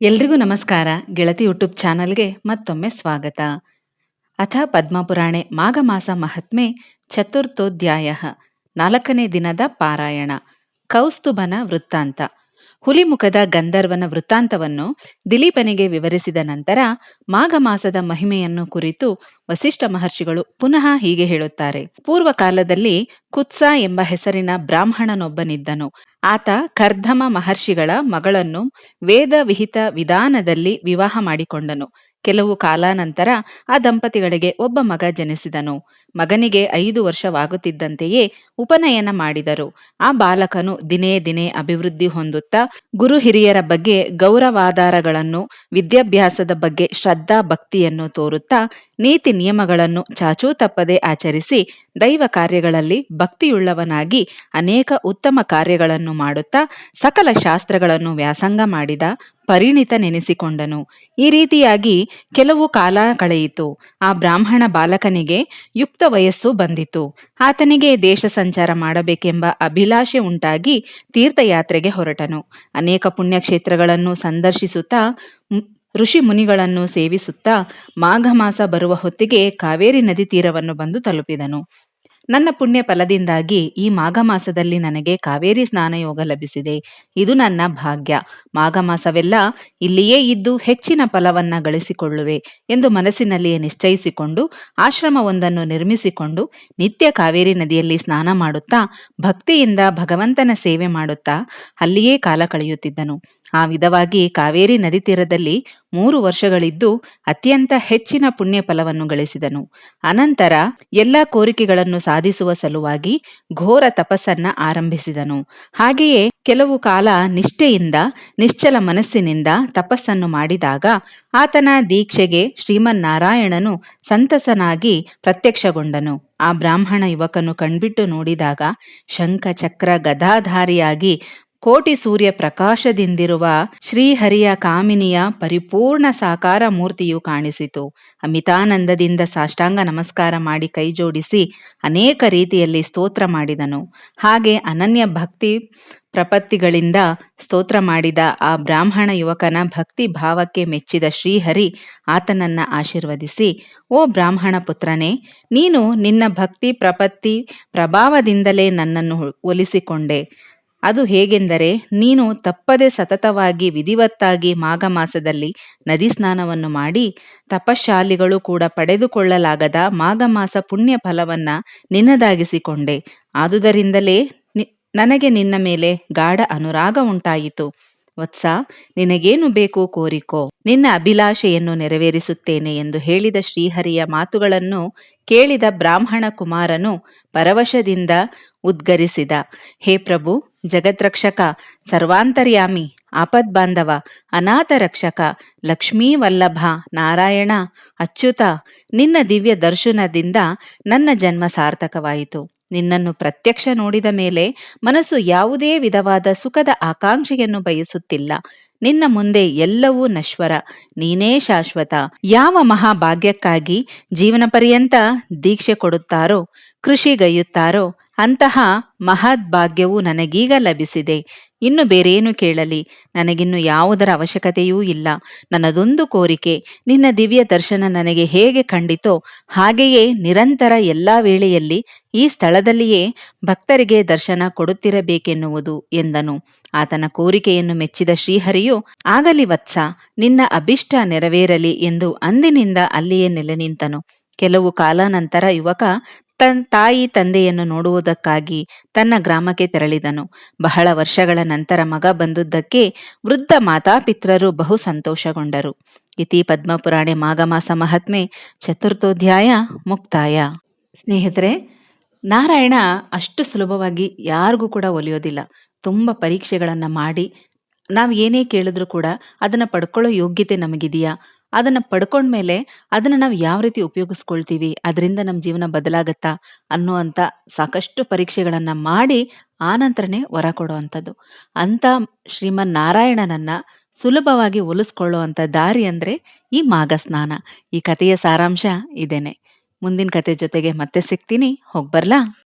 ಎಲ್ರಿಗೂ ನಮಸ್ಕಾರ. ಗೆಳತಿ ಯೂಟ್ಯೂಬ್ ಚಾನಲ್ಗೆ ಮತ್ತೊಮ್ಮೆ ಸ್ವಾಗತ. ಅಥ ಪದ್ಮಪುರಾಣೆ ಮಾಘ ಮಾಸ ಮಹಾತ್ಮೆ ಚತುರ್ಥೋಧ್ಯಾಯ ನಾಲ್ಕನೇ ದಿನದ ಪಾರಾಯಣ. ಕೌಸ್ತುಭನ ವೃತ್ತಾಂತ. ಹುಲಿಮುಖದ ಗಂಧರ್ವನ ವೃತ್ತಾಂತವನ್ನು ದಿಲೀಪನಿಗೆ ವಿವರಿಸಿದ ನಂತರ ಮಾಘಮಾಸದ ಮಹಿಮೆಯನ್ನು ಕುರಿತು ವಸಿಷ್ಠ ಮಹರ್ಷಿಗಳು ಪುನಃ ಹೀಗೆ ಹೇಳುತ್ತಾರೆ. ಪೂರ್ವ ಕಾಲದಲ್ಲಿ ಕುತ್ಸ ಎಂಬ ಹೆಸರಿನ ಬ್ರಾಹ್ಮಣನೊಬ್ಬನಿದ್ದನು. ಆತ ಕರ್ಧಮ ಮಹರ್ಷಿಗಳ ಮಗಳನ್ನು ವೇದ ವಿಹಿತ ವಿಧಾನದಲ್ಲಿ ವಿವಾಹ ಮಾಡಿಕೊಂಡನು. ಕೆಲವು ಕಾಲಾನಂತರ ಆ ದಂಪತಿಗಳಿಗೆ ಒಬ್ಬ ಮಗ ಜನಿಸಿದನು. ಮಗನಿಗೆ ಐದು ವರ್ಷವಾಗುತ್ತಿದ್ದಂತೆಯೇ ಉಪನಯನ ಮಾಡಿದರು. ಆ ಬಾಲಕನು ದಿನೇ ದಿನೇ ಅಭಿವೃದ್ಧಿ ಹೊಂದುತ್ತಾ ಗುರು ಹಿರಿಯರ ಬಗ್ಗೆ ಗೌರವಾಧಾರಗಳನ್ನು, ವಿದ್ಯಾಭ್ಯಾಸದ ಬಗ್ಗೆ ಶ್ರದ್ಧಾ ಭಕ್ತಿಯನ್ನು ತೋರುತ್ತಾ ನೀತಿ ನಿಯಮಗಳನ್ನು ಚಾಚೂ ತಪ್ಪದೆ ಆಚರಿಸಿ ದೈವ ಕಾರ್ಯಗಳಲ್ಲಿ ಭಕ್ತಿಯುಳ್ಳವನಾಗಿ ಅನೇಕ ಉತ್ತಮ ಕಾರ್ಯಗಳನ್ನು ಮಾಡುತ್ತಾ ಸಕಲ ಶಾಸ್ತ್ರಗಳನ್ನು ವ್ಯಾಸಂಗ ಮಾಡಿದ ಪರಿಣಿತ ನೆನೆಸಿಕೊಂಡನು. ಈ ರೀತಿಯಾಗಿ ಕೆಲವು ಕಾಲ ಕಳೆಯಿತು. ಆ ಬ್ರಾಹ್ಮಣ ಬಾಲಕನಿಗೆ ಯುಕ್ತ ವಯಸ್ಸು ಬಂದಿತು. ಆತನಿಗೆ ದೇಶ ಸಂಚಾರ ಮಾಡಬೇಕೆಂಬ ಅಭಿಲಾಷೆ ಉಂಟಾಗಿ ತೀರ್ಥಯಾತ್ರೆಗೆ ಹೊರಟನು. ಅನೇಕ ಪುಣ್ಯಕ್ಷೇತ್ರಗಳನ್ನು ಸಂದರ್ಶಿಸುತ್ತಾ ಋಷಿ ಮುನಿಗಳನ್ನು ಸೇವಿಸುತ್ತಾ ಮಾಘ ಮಾಸ ಬರುವ ಹೊತ್ತಿಗೆ ಕಾವೇರಿ ನದಿ ತೀರವನ್ನು ಬಂದು ತಲುಪಿದನು. ನನ್ನ ಪುಣ್ಯ ಫಲದಿಂದಾಗಿ ಈ ಮಾಘ ಮಾಸದಲ್ಲಿ ನನಗೆ ಕಾವೇರಿ ಸ್ನಾನ ಯೋಗ ಲಭಿಸಿದೆ. ಇದು ನನ್ನ ಭಾಗ್ಯ. ಮಾಘ ಮಾಸವೆಲ್ಲ ಇಲ್ಲಿಯೇ ಇದ್ದು ಹೆಚ್ಚಿನ ಫಲವನ್ನ ಗಳಿಸಿಕೊಳ್ಳುವೆ ಎಂದು ಮನಸ್ಸಿನಲ್ಲಿಯೇ ನಿಶ್ಚಯಿಸಿಕೊಂಡು ಆಶ್ರಮವೊಂದನ್ನು ನಿರ್ಮಿಸಿಕೊಂಡು ನಿತ್ಯ ಕಾವೇರಿ ನದಿಯಲ್ಲಿ ಸ್ನಾನ ಮಾಡುತ್ತಾ ಭಕ್ತಿಯಿಂದ ಭಗವಂತನ ಸೇವೆ ಮಾಡುತ್ತಾ ಅಲ್ಲಿಯೇ ಕಾಲ ಕಳೆಯುತ್ತಿದ್ದನು. ಆ ವಿಧವಾಗಿ ಕಾವೇರಿ ನದಿ ತೀರದಲ್ಲಿ ಮೂರು ವರ್ಷಗಳಿದ್ದು ಅತ್ಯಂತ ಹೆಚ್ಚಿನ ಪುಣ್ಯ ಫಲವನ್ನು ಗಳಿಸಿದನು. ಅನಂತರ ಎಲ್ಲ ಕೋರಿಕೆಗಳನ್ನು ಸಾಧಿಸುವ ಸಲುವಾಗಿ ಘೋರ ತಪಸ್ಸನ್ನ ಆರಂಭಿಸಿದನು. ಹಾಗೆಯೇ ಕೆಲವು ಕಾಲ ನಿಷ್ಠೆಯಿಂದ, ನಿಶ್ಚಲ ಮನಸ್ಸಿನಿಂದ ತಪಸ್ಸನ್ನು ಮಾಡಿದಾಗ ಆತನ ದೀಕ್ಷೆಗೆ ಶ್ರೀಮನ್ನಾರಾಯಣನು ಸಂತಸನಾಗಿ ಪ್ರತ್ಯಕ್ಷಗೊಂಡನು. ಆ ಬ್ರಾಹ್ಮಣ ಯುವಕನು ಕಣ್ಬಿಟ್ಟು ನೋಡಿದಾಗ ಶಂಖ ಚಕ್ರ ಗದಾಧಾರಿಯಾಗಿ ಕೋಟಿ ಸೂರ್ಯ ಪ್ರಕಾಶದಿಂದಿರುವ ಶ್ರೀಹರಿಯ ಕಾಮಿನಿಯ ಪರಿಪೂರ್ಣ ಸಾಕಾರ ಮೂರ್ತಿಯು ಕಾಣಿಸಿತು. ಅಮಿತಾನಂದದಿಂದ ಸಾಷ್ಟಾಂಗ ನಮಸ್ಕಾರ ಮಾಡಿ ಕೈಜೋಡಿಸಿ ಅನೇಕ ರೀತಿಯಲ್ಲಿ ಸ್ತೋತ್ರ ಮಾಡಿದನು. ಹಾಗೆ ಅನನ್ಯ ಭಕ್ತಿ ಪ್ರಪತ್ತಿಗಳಿಂದ ಸ್ತೋತ್ರ ಮಾಡಿದ ಆ ಬ್ರಾಹ್ಮಣ ಯುವಕನ ಭಕ್ತಿ ಭಾವಕ್ಕೆ ಮೆಚ್ಚಿದ ಶ್ರೀಹರಿ ಆತನನ್ನ ಆಶೀರ್ವದಿಸಿ, ಓ ಬ್ರಾಹ್ಮಣ ಪುತ್ರನೇ, ನೀನು ನಿನ್ನ ಭಕ್ತಿ ಪ್ರಪತ್ತಿ ಪ್ರಭಾವದಿಂದಲೇ ನನ್ನನ್ನು ಒಲಿಸಿಕೊಂಡೆ. ಅದು ಹೇಗೆಂದರೆ ನೀನು ತಪ್ಪದೆ ಸತತವಾಗಿ ವಿಧಿವತ್ತಾಗಿ ಮಾಘ ಮಾಸದಲ್ಲಿ ನದಿ ಸ್ನಾನವನ್ನು ಮಾಡಿ ತಪಶಾಲಿಗಳು ಕೂಡ ಪಡೆದುಕೊಳ್ಳಲಾಗದ ಮಾಘ ಮಾಸ ಪುಣ್ಯ ಫಲವನ್ನ ನಿನ್ನದಾಗಿಸಿಕೊಂಡೆ. ಆದುದರಿಂದಲೇ ನನಗೆ ನಿನ್ನ ಮೇಲೆ ಗಾಢ ಅನುರಾಗ ಉಂಟಾಯಿತು. ವತ್ಸ, ನಿನಗೇನು ಬೇಕು ಕೋರಿಕೋ. ನಿನ್ನ ಅಭಿಲಾಷೆಯನ್ನು ನೆರವೇರಿಸುತ್ತೇನೆ ಎಂದು ಹೇಳಿದ ಶ್ರೀಹರಿಯ ಮಾತುಗಳನ್ನು ಕೇಳಿದ ಬ್ರಾಹ್ಮಣ ಕುಮಾರನು ಪರವಶದಿಂದ ಉದ್ಗರಿಸಿದ. ಹೇ ಪ್ರಭು, ಜಗದ್ರಕ್ಷಕ, ಸರ್ವಾಂತರ್ಯಾಮಿ, ಆಪದ್ಬಾಂಧವ ಅನಾಥ ರಕ್ಷಕ ಲಕ್ಷ್ಮೀ ವಲ್ಲಭ ನಾರಾಯಣ, ಅಚ್ಯುತ, ನಿನ್ನ ದಿವ್ಯ ದರ್ಶನದಿಂದ ನನ್ನ ಜನ್ಮ ಸಾರ್ಥಕವಾಯಿತು. ನಿನ್ನನ್ನು ಪ್ರತ್ಯಕ್ಷ ನೋಡಿದ ಮೇಲೆ ಮನಸ್ಸು ಯಾವುದೇ ವಿಧವಾದ ಸುಖದ ಆಕಾಂಕ್ಷೆಯನ್ನು ಬಯಸುತ್ತಿಲ್ಲ. ನಿನ್ನ ಮುಂದೆ ಎಲ್ಲವೂ ನಶ್ವರ, ನೀನೇ ಶಾಶ್ವತ. ಯಾವ ಮಹಾಭಾಗ್ಯಕ್ಕಾಗಿ ಜೀವನ ಪರ್ಯಂತ ದೀಕ್ಷೆ ಕೊಡುತ್ತಾರೋ ಕೃಷಿಗೈಯುತ್ತಾರೋ ಅಂತಹ ಮಹದ್ ಭಾಗ್ಯವು ನನಗೀಗ ಲಭಿಸಿದೆ. ಇನ್ನು ಬೇರೇನು ಕೇಳಲಿ? ನನಗಿನ್ನು ಯಾವುದರ ಅವಶ್ಯಕತೆಯೂ ಇಲ್ಲ. ನನ್ನದೊಂದು ಕೋರಿಕೆ, ನಿನ್ನ ದಿವ್ಯ ದರ್ಶನ ನನಗೆ ಹೇಗೆ ಕಂಡಿತೋ ಹಾಗೆಯೇ ನಿರಂತರ ಎಲ್ಲಾ ವೇಳೆಯಲ್ಲಿ ಈ ಸ್ಥಳದಲ್ಲಿಯೇ ಭಕ್ತರಿಗೆ ದರ್ಶನ ಕೊಡುತ್ತಿರಬೇಕೆನ್ನುವುದು ಎಂದನು. ಆತನ ಕೋರಿಕೆಯನ್ನು ಮೆಚ್ಚಿದ ಶ್ರೀಹರಿಯು, ಆಗಲಿ ವತ್ಸ, ನಿನ್ನ ಅಭಿಷ್ಟ ನೆರವೇರಲಿ ಎಂದು ಅಂದಿನಿಂದ ಅಲ್ಲಿಯೇ ನೆಲೆ ನಿಂತನು ಕೆಲವು ಕಾಲಾನಂತರ ಯುವಕ ತನ್ ತಾಯಿ ತಂದೆಯನ್ನು ನೋಡುವುದಕ್ಕಾಗಿ ತನ್ನ ಗ್ರಾಮಕ್ಕೆ ತೆರಳಿದನು. ಬಹಳ ವರ್ಷಗಳ ನಂತರ ಮಗ ಬಂದುದಕ್ಕೆ ವೃದ್ಧ ಮಾತಾಪಿತ್ರರು ಬಹು ಸಂತೋಷಗೊಂಡರು. ಇತಿ ಪದ್ಮಪುರಾಣೆ ಮಾಘಮಾಸ ಮಹಾತ್ಮೆ ಚತುರ್ಥೋಧ್ಯಾಯ ಮುಕ್ತಾಯ. ಸ್ನೇಹಿತರೆ, ನಾರಾಯಣ ಅಷ್ಟು ಸುಲಭವಾಗಿ ಯಾರಿಗೂ ಕೂಡ ಒಲಿಯೋದಿಲ್ಲ. ತುಂಬ ಪರೀಕ್ಷೆಗಳನ್ನು ಮಾಡಿ, ನಾವು ಏನೇ ಕೇಳಿದ್ರು ಕೂಡ ಅದನ್ನ ಪಡ್ಕೊಳ್ಳೋ ಯೋಗ್ಯತೆ ನಮಗಿದೆಯಾ? ಅದನ್ನ ಪಡ್ಕೊಂಡ್ಮೇಲೆ ಅದನ್ನ ನಾವು ಯಾವ ರೀತಿ ಉಪಯೋಗಿಸ್ಕೊಳ್ತೀವಿ, ಅದರಿಂದ ನಮ್ಮ ಜೀವನ ಬದಲಾಗತ್ತಾ ಅನ್ನುವಂತ ಸಾಕಷ್ಟು ಪರೀಕ್ಷೆಗಳನ್ನ ಮಾಡಿ ಆ ನಂತರನೇ ವರ ಕೊಡುವಂಥದ್ದು. ಅಂತ ಶ್ರೀಮನ್ ನಾರಾಯಣನನ್ನ ಸುಲಭವಾಗಿ ಒಲಿಸ್ಕೊಳ್ಳುವಂತ ದಾರಿ ಅಂದ್ರೆ ಈ ಮಾಘ ಸ್ನಾನ. ಈ ಕಥೆಯ ಸಾರಾಂಶ ಇದೇನೆ. ಮುಂದಿನ ಕತೆ ಜೊತೆಗೆ ಮತ್ತೆ ಸಿಗ್ತೀನಿ. ಹೋಗ್ಬರ್ಲಾ?